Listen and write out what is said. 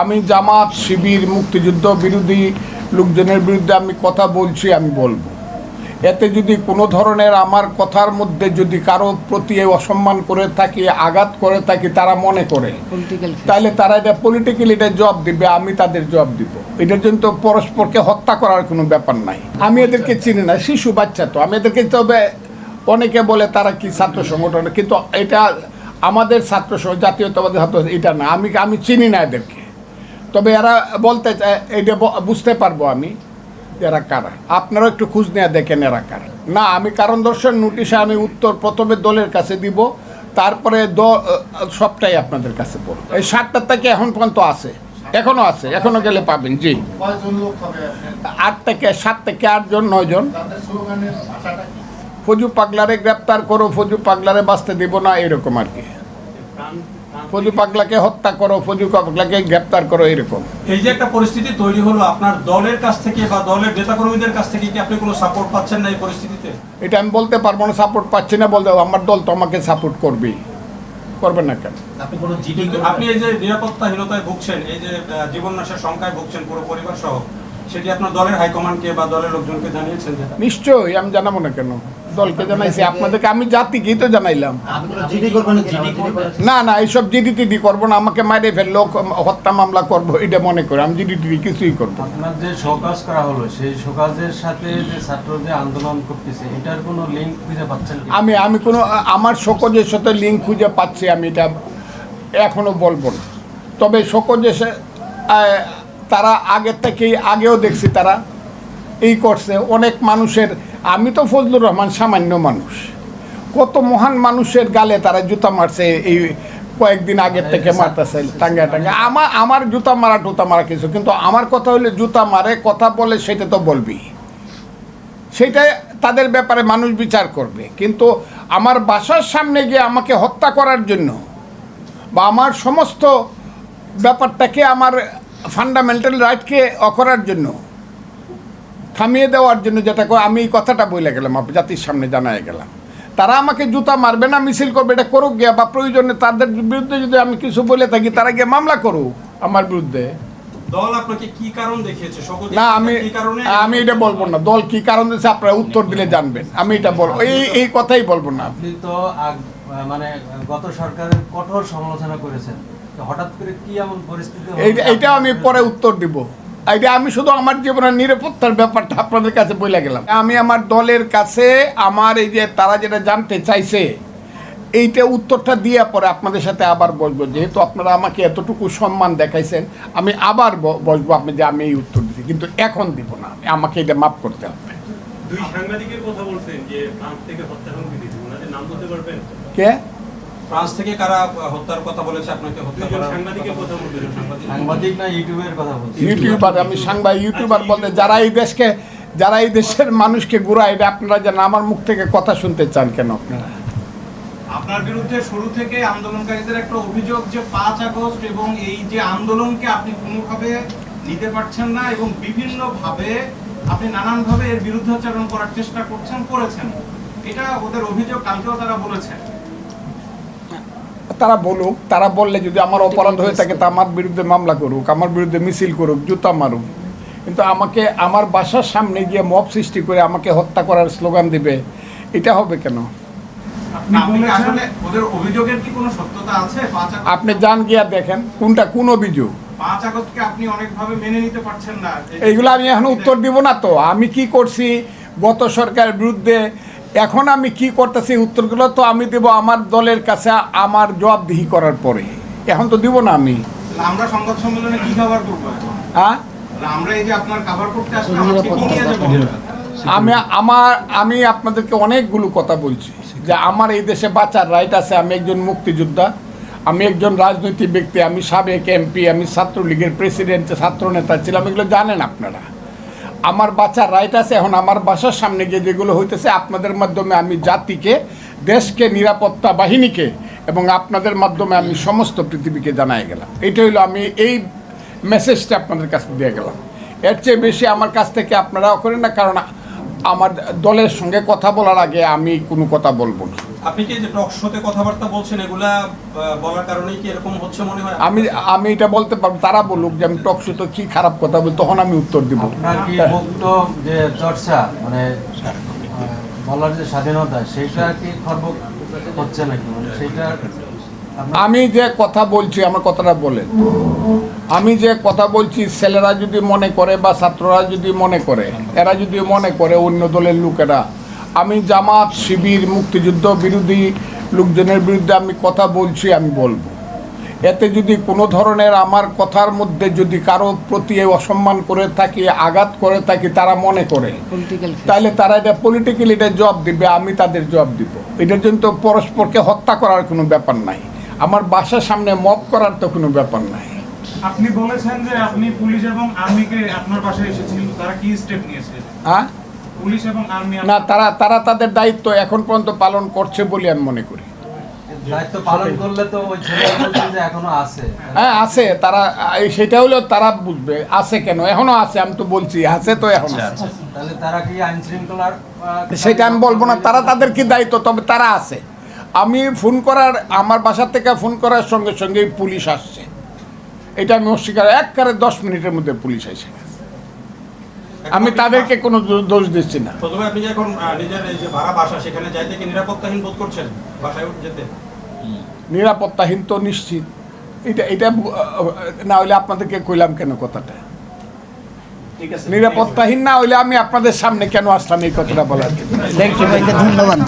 আমি জামাত শিবির মুক্তিযুদ্ধ বিরোধী লোকজনের বিরুদ্ধে আমি কথা বলছি আমি বলব। এতে যদি কোনো ধরনের আমার কথার মধ্যে যদি কারও প্রতি অসম্মান করে থাকি আঘাত করে থাকি তারা মনে করে তাহলে তারা এটা পলিটিক্যালি এটা জবাব দিবে আমি তাদের জবাব দিব। এটার জন্য তো পরস্পরকে হত্যা করার কোনো ব্যাপার নাই। আমি এদেরকে চিনি না শিশু বাচ্চা তো। আমি এদেরকে তবে অনেকে বলে তারা কি ছাত্র সংগঠন কিন্তু এটা আমাদের ছাত্র জাতীয়তাবাদী ছাত্র এটা না। আমি আমি চিনি না এদেরকে। তবে এরা বলতে চায় এটা বুঝতে পারব আমি এরা কারা। আপনারাও একটু খোঁজ নেওয়া দেখেন এরা কারা। না আমি কারণ দর্শন নোটিশে আমি উত্তর প্রথমে দলের কাছে দিব তারপরে দ- সবটাই আপনাদের কাছে পড়ব এই সাতটার থেকে এখন পর্যন্ত আছে। এখনও আছে এখনও গেলে পাবেন জি। আট থেকে সাত থেকে আটজন নয়জন ফজু পাগলারে গ্রেপ্তার করো ফজু পাগলারে বাঁচতে দিব না এরকম আর কি। ফজু পাগলাকে হত্যা করো ফজু পাগলাকে গ্রেপ্তার করো এরকম। এই যে একটা পরিস্থিতি তৈরি হলো আপনার দলের কাছ থেকে বা দলের নেতাকর্মীদের কাছ থেকে কি আপনি কোনো সাপোর্ট পাচ্ছেন না এই পরিস্থিতিতে? এটা আমি বলতে পারব না সাপোর্ট পাচ্ছি না বলতে আমার দল তো আমাকে সাপোর্ট করবেই করবে না কেন? আপনি কোনো আপনি এই যে নিরাপত্তাহীনতায় ভুগছেন এই যে জীবন নাশের সংখ্যায় ভুগছেন পুরো পরিবার সহ সেটি আপনার দলের হাইকমান্ডকে বা দলের লোকজনকে জানিয়েছেন যেটা নিশ্চয়ই আমি জানাব না কেন। দলকে জানাইছি। আপনাদেরকে আমি জাতিকেই তো জানাইলাম। না না এইসব জিডি টিডি করব না আমাকে মাইরে ফেলল হত্যা মামলা করব এটা মনে করে। আমি জিডি টিডি কিছুই করব আপনার যে শোকাজ করা হলো সেই শোকাজের সাথে যে ছাত্র যে আন্দোলন করতেছে এটার কোনো লিঙ্ক খুঁজে পাচ্ছেন আমি আমি কোনো আমার শোকজের সাথে লিঙ্ক খুঁজে পাচ্ছি আমি এটা এখনও বলব না। তবে শোকজের সা- তারা আগের থেকেই আগেও দেখছি তারা এই করছে অনেক মানুষের আমি তো ফজলুর রহমান সামান্য মানুষ। কত মহান মানুষের গালে তারা জুতা মারছে এই কয়েকদিন আগের থেকে মারতেছে টাঙ্গা টাঙ্গা আমার আমার জুতা মারা টুতা মারা কিছু কিন্তু আমার কথা হলে জুতা মারে কথা বলে সেটা তো বলবি। সেটাই তাদের ব্যাপারে মানুষ বিচার করবে। কিন্তু আমার বাসার সামনে গিয়ে আমাকে হত্যা করার জন্য বা আমার সমস্ত ব্যাপারটাকে আমার ফান্ডামেন্টাল রাইটকে অকরার জন্য থামিয়ে দেওয়ার জন্য যেটা করে আমি এই কথাটা বলে গেলাম জাতির সামনে জানাই গেলাম। তারা আমাকে জুতা মারবে না মিছিল করবে এটা করুক গিয়া বা প্রয়োজনে তাদের বিরুদ্ধে যদি আমি কিছু বলে থাকি তারা গিয়ে মামলা করুক আমার বিরুদ্ধে। দল আপনাকে কি কারণ দেখিয়েছে? না আমি আমি এটা বলব না। দল কি কারণ দিয়েছে আপনারা উত্তর দিলে জানবেন। আমি এটা বলব এই এই কথাই বলব না। আপনি তো মানে গত সরকারের কঠোর সমালোচনা করেছেন। হঠাৎ করে কি এমন পরিস্থিতি হলো এইটা আমি পরে উত্তর দিব। এইটা আমি শুধু আমার জীবনের নিরাপত্তার ব্যাপারটা আপনাদের কাছে বলে গেলাম। আমি আমার দলের কাছে আমার এই যে তারা যেটা জানতে চাইছে এইটা উত্তরটা দিয়ে পরে আপনাদের সাথে আবার বসবো। যেহেতু আপনারা আমাকে এতটুকু সম্মান দেখাইছেন আমি আবার ব- বলব আপনি যে আমি এই উত্তর দিচ্ছি কিন্তু এখন দিব না আমাকে এটা মাফ করতে হবে। দুই সাংবাদিকের কথা বলছেন যে থেকে হত্যা হুমকি দিয়েছে ওনাদের নাম বলতে পারবেন? কে? ফ্রান্স থেকে কারা হত্যার কথা বলেছে আপনাকে হত্যা করার সাংবাদিক। সাংবাদিক না ইউটিউবের কথা বলছি? ইউটিউবার আমি সাংবাদিক ইউটিউবার বলতে যারা এই দেশকে যারা এই দেশের মানুষকে ঘুরায় এটা আপনারা যেন আমার মুখ থেকে কথা শুনতে চান কেন আপনারা? আপনার বিরুদ্ধে শুরু থেকে আন্দোলনকারীদের একটা অভিযোগ যে পাঁচ আগস্ট এবং এই যে আন্দোলনকে আপনি কোনোভাবে নিতে পারছেন না এবং বিভিন্ন ভাবে আপনি নানানভাবে এর বিরুদ্ধাচরণ করার চেষ্টা করছেন করেছেন। এটা ওদের অভিযোগ কালকেও তারা বলেছে তারা বলুক তারা বললে যদি আমার অপরাধ হয়ে থাকে তা আমার বিরুদ্ধে মামলা করুক আমার বিরুদ্ধে মিছিল করুক জুতা মারুক। কিন্তু আমাকে আমার বাসার সামনে গিয়ে মব সৃষ্টি করে আমাকে হত্যা করার স্লোগান দিবে এটা হবে কেন? আপনি কি আসলে ওদের অভিযোগের কি কোনো সত্যতা আছে? পাঁচ আগস্ট আপনি যান গিয়া দেখেন কোনটা কোন অভিযোগ। পাঁচ আগস্টকে আপনি অনেকভাবে মেনে নিতে পারছেন না। এইগুলো আমি এখন উত্তর দিব না তো। আমি কি করছি? গত সরকারের বিরুদ্ধে এখন আমি কি করতেছি উত্তরগুলো তো আমি দেব আমার দলের কাছে আমার জবাবদিহি করার পরে। এখন তো দিব না আমি। আমরা সংবাদ সম্মেলনে কি কভার করব এখন? হ্যাঁ? আমরা এই যে আপনার কভার করতে আসলাম আমি আমার আমি আপনাদেরকে অনেকগুলো কথা বলছি। যে আমার এই দেশে বাঁচার রাইট আছে আমি একজন মুক্তিযোদ্ধা আমি একজন রাজনৈতিক ব্যক্তি আমি সাবেক এমপি আমি ছাত্রলীগের প্রেসিডেন্ট ছাত্র নেতা ছিলাম এগুলো জানেন আপনারা। আমার বাচ্চার রাইট আছে, এখন আমার বাসার সামনে গিয়ে যেগুলো হইতেছে, আপনাদের মাধ্যমে আমি জাতিকে, দেশকে, নিরাপত্তা বাহিনীকে এবং আপনাদের মাধ্যমে আমি সমস্ত পৃথিবীকে জানাই গেলাম। এটা হইল আমি এই মেসেজটা আপনাদের কাছে দিয়ে গেলাম। এর চেয়ে বেশি আমার কাছ থেকে আপনারাও করেন না, কারণ আমার দলের সঙ্গে কথা বলার আগে আমি কোনো কথা বলব না। আপনি কি যে টক শোতে কথাবার্তা বলছেন এগুলা বলার কারণেই কি এরকম হচ্ছে মনে হয়? আমি আমি এটা বলতে পারব তারা বলুক যে আমি টকশো তো কি খারাপ কথা বলি তখন আমি উত্তর দিব। আপনার কি মুক্ত যে চর্চা মানে বলার যে স্বাধীনতা সেটা কি খর্ব হচ্ছে নাকি? মানে সেটা আমি যে কথা বলছি আমার কথাটা বলেন। আমি যে কথা বলছি ছেলেরা যদি মনে করে বা ছাত্ররা যদি মনে করে এরা যদি মনে করে অন্য দলের লোকেরা আমি জামাত শিবির মুক্তিযুদ্ধ বিরোধী লোকজনের বিরুদ্ধে আমি কথা বলছি আমি বলব। এতে যদি কোনো ধরনের আমার কথার মধ্যে যদি কারও প্রতি অসম্মান করে থাকি আঘাত করে থাকি তারা মনে করে তাহলে তারা এটা পলিটিক্যালি এটা জবাব দিবে আমি তাদের জবাব দিব। এটার জন্য তো পরস্পরকে হত্যা করার কোনো ব্যাপার নাই। আমার বাসার সামনে মব করার তো কোনো ব্যাপার নাই। আপনি বলেছেন যে আপনি পুলিশ এবং আর্মিকে আপনার বাসায় এসেছিল তারা কি স্টেপ নিয়েছে? হ্যাঁ পুলিশ এবং আর্মি না তারা তারা তাদের দায়িত্ব এখন পর্যন্ত পালন করছে বলে আমি মনে করি। দায়িত্ব পালন করলে তো ওই যে এখনও আছে। হ্যাঁ আছে তারা সেটা হলো তারা বুঝবে আছে কেন? এখনও আছে আমি তো বলছি আছে তো এখনও। আছে তাহলে তারা কি আইন শৃঙ্খলার সেটা আমি বলব না তারা তাদের কি দায়িত্ব তবে তারা আছে। আমি ফোন করার আমার বাসা থেকে ফোন করার সঙ্গে সঙ্গেই পুলিশ আসছে। এটা আমি অস্বীকার এক একবারে দশ মিনিটের মধ্যে পুলিশ গেছে আমি তাদেরকে কোনো দোষ দিচ্ছি না। প্রথমে আপনি নিজের এই যে ভাড়া বাসা সেখানে যাইতে কি নিরাপত্তাহীন বোধ করছেন? বাসায় যেতে? নিরাপত্তাহীন তো নিশ্চিত। এটা এটা না হলে আপনাদেরকে কইলাম কেন কথাটা? নিরাপত্তাহীন না হইলে আমি আপনাদের সামনে কেন আসলাম এই কথাটা বলার জন্য? ধন্যবাদ।